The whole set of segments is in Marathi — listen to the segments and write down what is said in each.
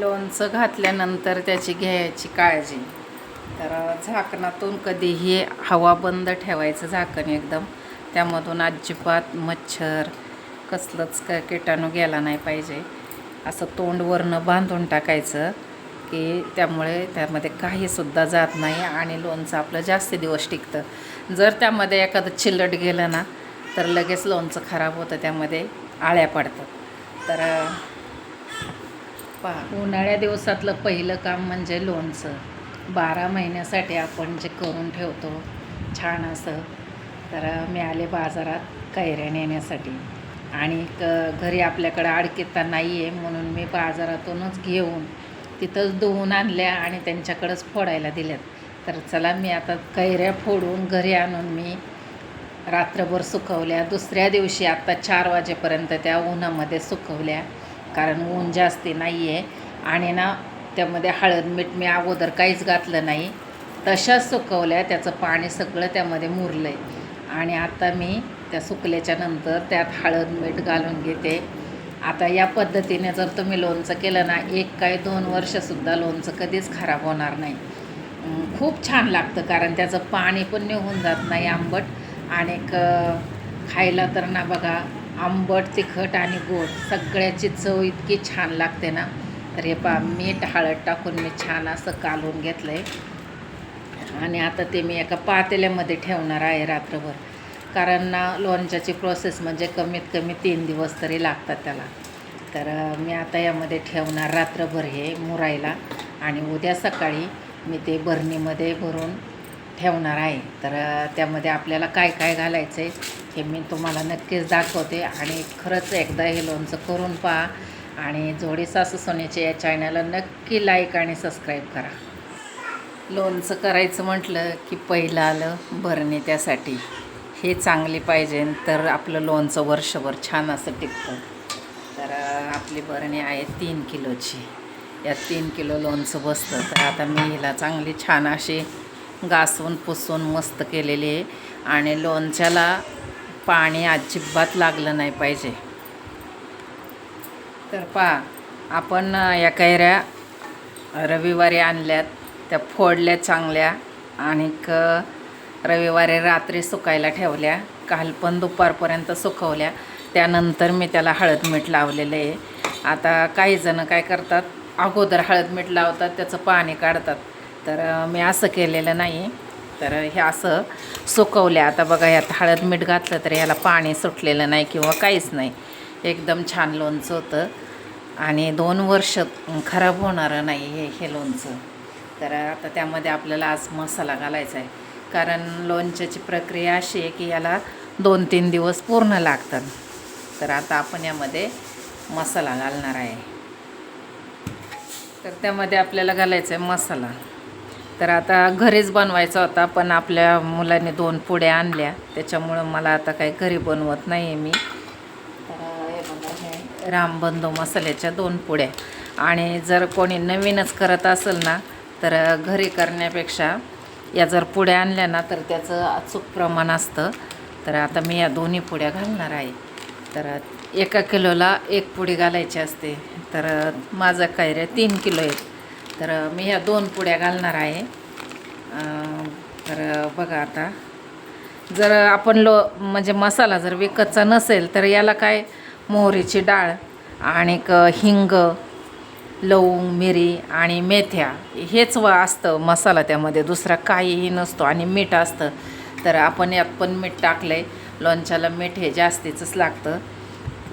लोणचं घातल्यानंतर त्याची घ्यायची काळजी. तर झाकणातून कधीही हवा बंद ठेवायचं झाकण एकदम. त्यामधून अजिबात मच्छर कसलंच क किटाणू गेला नाही पाहिजे. असं तोंड वरनं बांधून टाकायचं की त्यामुळे त्यामध्ये काहीसुद्धा जात नाही आणि लोणचं आपलं जास्त दिवस टिकतं. जर त्यामध्ये एखादं चिल्लट गेलं ना तर लगेच लोणचं खराब होतं त्यामध्ये आळ्या पडतात. तर पहा. उन्हाळ्या दिवसातलं पहिलं काम म्हणजे लोणचं. बारा महिन्यासाठी आपण जे करून ठेवतो छान असं तर मी आले बाजारात कैऱ्या नेण्यासाठी आणि क घरी आपल्याकडं अडकिता नाही आहे म्हणून मी बाजारातूनच घेऊन तिथंच धुवून आणल्या आणि त्यांच्याकडंच फोडायला दिल्यात. तर चला मी आता कैऱ्या फोडून घरी आणून मी रात्रभर सुकवल्या. दुसऱ्या दिवशी आत्ता चार वाजेपर्यंत त्या उन्हामध्ये सुकवल्या. कारण ऊन जास्ती नाही आहे आणि ना त्यामध्ये हळद मीठ मी अगोदर काहीच घातलं नाही. तशाच सुकवल्या त्याचं पाणी सगळं त्यामध्ये मुरलं आहे आणि आता मी त्या सुकल्याच्या नंतर त्यात हळद मीठ घालून घेते. आता या पद्धतीने जर तुम्ही लोणचं केलं ना एक काय दोन वर्षसुद्धा लोणचं कधीच खराब होणार नाही. खूप छान लागतं कारण त्याचं पाणी पण निघून जात नाही आंबट. आणि क खायला तर ना बघा आंबट तिखट आणि गोड सगळ्याची चव इतकी छान लागते ना. तर हे पा मीठ हळद टाकून मी छान असं कालवून घेतलं आहे आणि आता ते मी एका पातेल्यामध्ये ठेवणार आहे रात्रभर. कारण ना लोणच्याची प्रोसेस म्हणजे कमीत कमी तीन दिवस तरी लागतात त्याला. तर मी आता यामध्ये ठेवणार रात्रभर हे मुरायला. आणि उद्या सकाळी मी ते बरणीमध्ये भरून ठेवणार आहे. तर त्यामध्ये आपल्याला काय काय घालायचं आहे हे मी तुम्हाला नक्कीच दाखवते. आणि खरंच एकदा हे लोणचं करून पहा. आणि जोडी सासू सोन्याच्या या चॅनलला नक्की लाईक आणि सबस्क्राईब करा. लोणचं करायचं म्हटलं की पहिलं आलं भरणी त्यासाठी. हे चांगली पाहिजे तर आपलं लोणचं वर्षभर छान असं टिकतं. तर आपली बरणी आहे तीन किलोची. या तीन किलो लोणचं बसतं. तर आता मी हिला चांगली छान अशी घासून पुसून मस्त केलेली आहे. आणि लोणच्याला पाणी अजिबात लागलं नाही पाहिजे. तर पहा आपण या कैऱ्या रविवारी आणल्यात त्या फोडल्या चांगल्या आणि रविवारी रात्री सुकायला ठेवल्या काल पण दुपारपर्यंत सुकवल्या. त्यानंतर मी त्याला हळद मीठ लावलेलं आहे. आता काही जणं काय करतात अगोदर हळद मीठ लावतात त्याचं पाणी काढतात. तर मी असं केलेलं नाही. तर हे असं सुकवल्या. आता बघा यात हळद मीठ घातलं तर याला पाणी सुटलेलं नाही किंवा काहीच नाही. एकदम छान लोणचं होतं. आणि दोन वर्ष खराब होणारं नाही हे हे लोणचं. तर आता त्यामध्ये आपल्याला आज मसाला घालायचा आहे. कारण लोणच्याची प्रक्रिया अशी आहे की याला दोन तीन दिवस पूर्ण लागतात. तर आता आपण यामध्ये मसाला घालणार आहे. तर त्यामध्ये आपल्याला घालायचा आहे मसाला. तर आता घरीच बनवायचा होता पण आपल्या मुलांनी दोन पुड्या आणल्या. त्याच्यामुळं मला आता काही घरी बनवत नाही आहे मी. तर रामबंधू मसाल्याच्या दोन पुड्या आणि जर कोणी नवीनच करत असेल ना तर घरी करण्यापेक्षा या जर पुड्या आणल्या ना तर त्याचं अचूक प्रमाण असतं. तर आता मी या दोन्ही पुड्या घालणार आहे. तर एका किलोला एक पुडी घालायची असते. तर माझं काय रे तीन किलो आहेत तर मी ह्या दोन पुड्या घालणार आहे. तर बघा आता. जर आपण लो म्हणजे मसाला जर विकतचा नसेल तर याला काय? मोहरीची डाळ आणि हिंग लवंग मिरी आणि मेथ्या हेच व असतं मसाला त्यामध्ये. दुसरा काहीही नसतो आणि मीठ असतं. तर आपण यात पण मीठ टाकलं आहे लोणच्याला मीठ हे जास्तीचंच लागतं.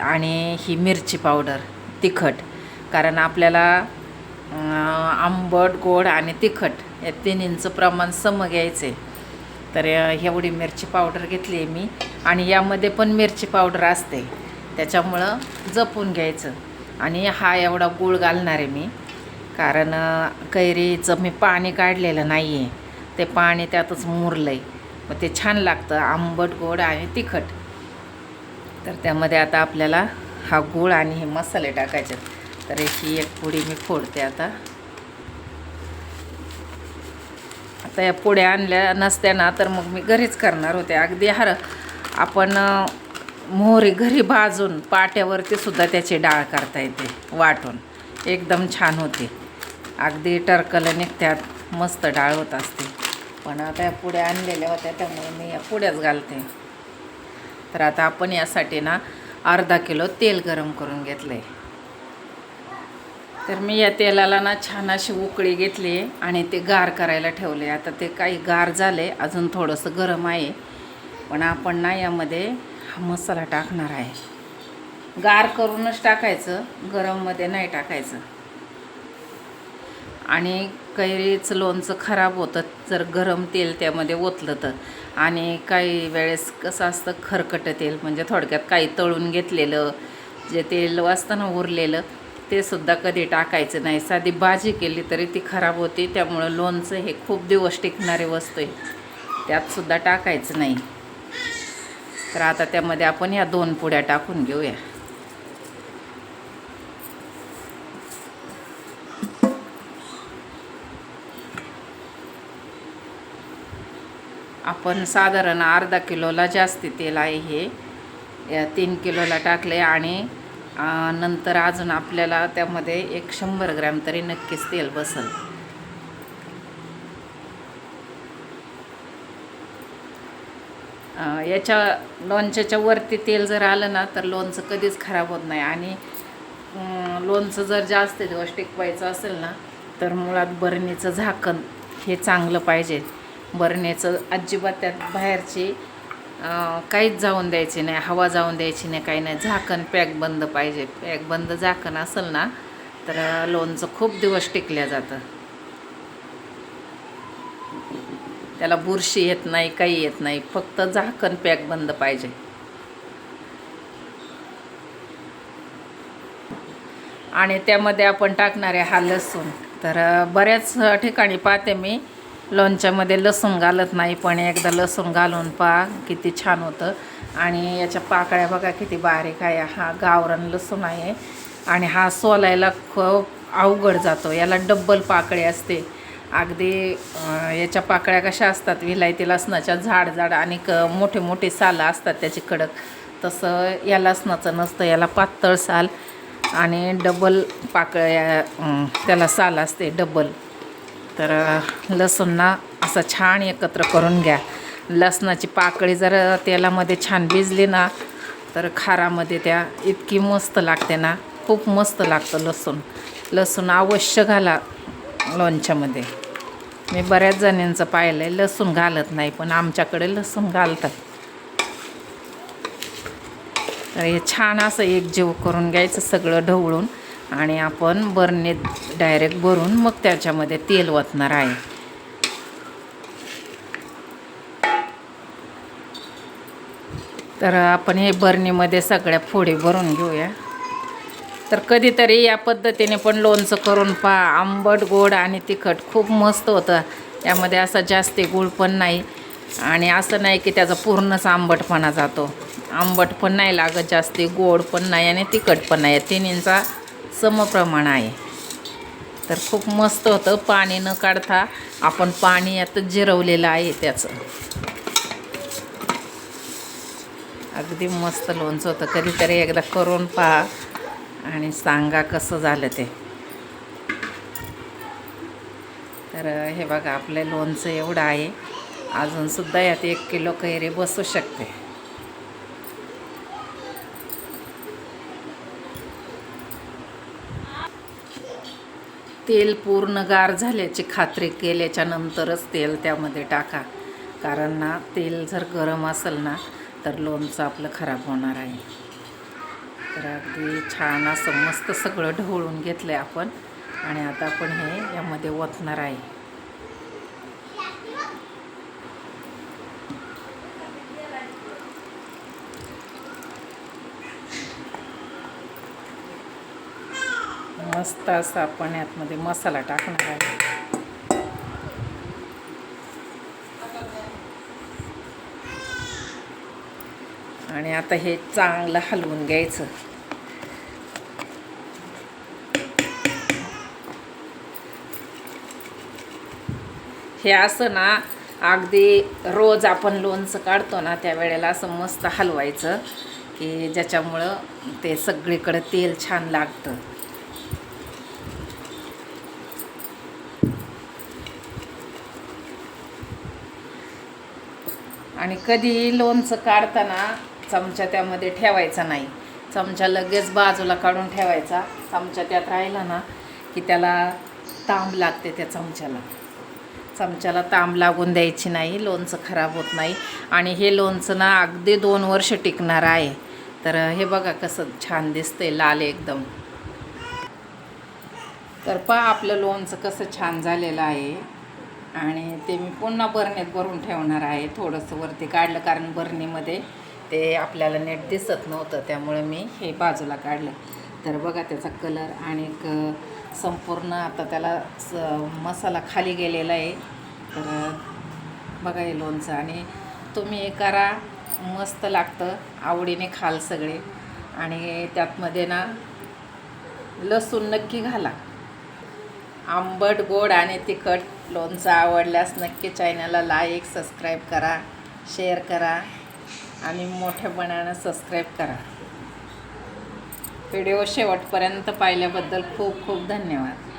आणि ही मिरची पावडर तिखट. कारण आपल्याला आंबट गोड आणि तिखट या तिन्हींचं प्रमाण सम घ्यायचं आहे तर एवढी मिरची पावडर घेतली आहे मी. आणि यामध्ये पण मिरची पावडर असते. त्याच्यामुळं जपून घ्यायचं. आणि हा एवढा गूळ घालणार आहे मी. कारण कैरीचं मी पाणी काढलेलं नाही आहे ते पाणी त्यातच मुरलं आहे मग ते छान लागतं आंबट गोड आणि तिखट. तर त्यामध्ये आता आपल्याला हा गूळ आणि हे मसाले टाकायचे. तर याची एक पुडी मी फोडते आता. आता या पुड्या आणल्या नसत्या ना तर मग मी घरीच करणार होते. अगदी हर आपण मोहरी घरी भाजून पाट्यावरती सुद्धा त्याची डाळ करता येते वाटून. एकदम छान होते. अगदी टरकलं निघत्यात मस्त डाळ होत असते. पण आता या पुड्या आणलेल्या होत्या त्यामुळे मी या पुड्याच घालते. तर आता आपण यासाठी ना अर्धा किलो तेल गरम करून घेतलं आहे तर मी या तेलाला ना छान अशी उकळी घेतली आणि ते गार करायला ठेवले. आता ते काही गार झाले अजून थोडंसं गरम आहे. पण आपण ना यामध्ये हा मसाला टाकणार आहे. गार करूनच टाकायचं गरममध्ये नाही टाकायचं. आणि कैरीचं लोणचं खराब होतं जर गरम तेल त्यामध्ये ओतलं तर. आणि काही वेळेस कसं असतं खरकटं तेल म्हणजे थोडक्यात काही तळून घेतलेलं जे तेल असतं ना उरलेलं ते सुद्धा कधी टाकायचं नाही. साधी भाजी केली तरी ती खराब होती त्यामुळं लोणचं हे खूप दिवस टिकणारी वस्तू आहे. त्यातसुद्धा टाकायचं नाही. तर आता त्यामध्ये आपण या दोन पुड्या टाकून घेऊया. आपण साधारण अर्धा किलोला जास्ती तेल आहे हे. या तीन किलोला टाकले आणि नंतर अजून आपल्याला त्यामध्ये एक शंभर ग्रॅम तरी नक्कीच तेल बसल. याच्या लोणच्याच्या वरती तेल जर आलं ना तर लोणचं कधीच खराब होत नाही. आणि लोणचं जर जास्त दिवस टिकवायचं असेल ना तर मुळात बरणीचं झाकण हे चांगलं पाहिजे. बरणीचं अजिबात त्यात बाहेरची काहीच जाऊन द्यायची नाही हवा जाऊन द्यायची नाही काही नाही. झाकण पॅक बंद पाहिजे. पॅक बंद झाकण असेल ना तर लोणचं खूप दिवस टिकल्या जातं. त्याला बुरशी येत नाही काही येत नाही. फक्त झाकण पॅक बंद पाहिजे. आणि त्यामध्ये आपण टाकणार आहे हा लसूण. तर बऱ्याच ठिकाणी पाहते मी लोणच्यामध्ये लसूण घालत नाही पण एकदा लसूण घालून पहा किती छान होतं. आणि याच्या पाकळ्या बघा किती बारीक आहे. हा गावरान लसूण आहे आणि हा सोलायला खूप अवघड जातो. याला डब्बल पाकळी असते. अगदी याच्या पाकळ्या कशा असतात? विलायती लसणाच्या झाड झाड आणि क मोठे मोठे सालं असतात त्याची कडक. तसं या लसणाचं नसतं. याला पातळ साल आणि डबल पाकळ्या त्याला साल असते डबल. तर लसूणना असं छान एकत्र करून घ्या. लसणाची पाकळी जर तेलामध्ये छान भिजली ना तर खारामध्ये त्या इतकी मस्त लागते ना खूप मस्त लागतं लसूण. लसूण अवश्य घाला लोणच्यामध्ये. मी बऱ्याच जणांचं पाहिलं आहे लसूण घालत नाही पण आमच्याकडे लसूण घालतात. तर हे छान असं एकजीव करून घ्यायचं सगळं ढवळून. आणि आपण बरणीत डायरेक्ट भरून मग त्याच्यामध्ये तेल ओतणार आहे. तर आपण हे बरणीमध्ये सगळ्या फोडी भरून घेऊया. तर कधीतरी या पद्धतीने पण लोणचं करून पहा. आंबट गोड आणि तिखट खूप मस्त होतं. यामध्ये असं जास्ती गोड पण नाही. आणि असं नाही की त्याचा पूर्णच आंबटपणा जातो. आंबट पण नाही लागत जास्ती गोड पण नाही आणि तिखट पण नाही. तिन्हींचा समप्रमाण आहे. तर खूप मस्त होतं. पाणी न काढता आपण पाणी आता जिरवलेलं आहे त्याचं. अगदी मस्त लोणचं होतं. कधीतरी एकदा करून पहा आणि सांगा कसं झालं ते. तर हे बघा आपलं लोणचं एवढं आहे. अजूनसुद्धा यात एक किलो कैरी बसू शकते. तेल पूर्ण गार झाल्याची खात्री केल्याच्यानंतरच तेल त्यामध्ये टाका. कारण ना तेल जर गरम असेल ना तर लोणचं आपलं खराब होणार आहे. तर अगदी छान असं मस्त सगळं ढवळून घेतलं आहे आपण. आणि आता आपण हे यामध्ये ओतणार आहे. मस्त असं आपण यातमध्ये मसाला टाकणार आहे आणि आता हे चांगलं हलवून घ्यायचं. हे असं ना अगदी रोज आपण लोणचं काढतो ना त्यावेळेला असं मस्त हलवायचं की ज्याच्यामुळं ते सगळीकडे तेल छान लागतं. आणि कधीही लोणचं काढताना चमचा त्यामध्ये ठेवायचा नाही. चमचा लगेच बाजूला काढून ठेवायचा. चमचा त्यात राहिला ना की त्याला तांब लागते त्या चमच्याला. चमच्याला तांब लागून द्यायची नाही लोणचं खराब होत नाही. आणि हे लोणचं ना अगदी दोन वर्ष टिकणार आहे. तर हे बघा कसं छान दिसतंय लाल एकदम. तर पहा आपलं लोणचं कसं छान झालेलं आहे. आणि ते मी पुन्हा बरणीत भरून ठेवणार आहे. थोडंसं वरती काढलं कारण बरणीमध्ये ते आपल्याला नेट दिसत नव्हतं त्यामुळे मी हे बाजूला काढलं. तर बघा त्याचा कलर आणि संपूर्ण आता त्याला स मसाला खाली गेलेला आहे. तर बघा हे लोणचं आणि तुम्ही हे करा मस्त लागतं आवडीने खाल सगळे. आणि त्यातमध्ये ना लसूण नक्की घाला. आंबट गोड आणि तिखट. लोणचं आवडल्यास नक्की चॅनलला लाईक सबस्क्राईब करा शेअर करा आणि मोठ्यापणानं सबस्क्राईब करा. व्हिडिओ शेवटपर्यंत पाहिल्याबद्दल खूप खूप धन्यवाद.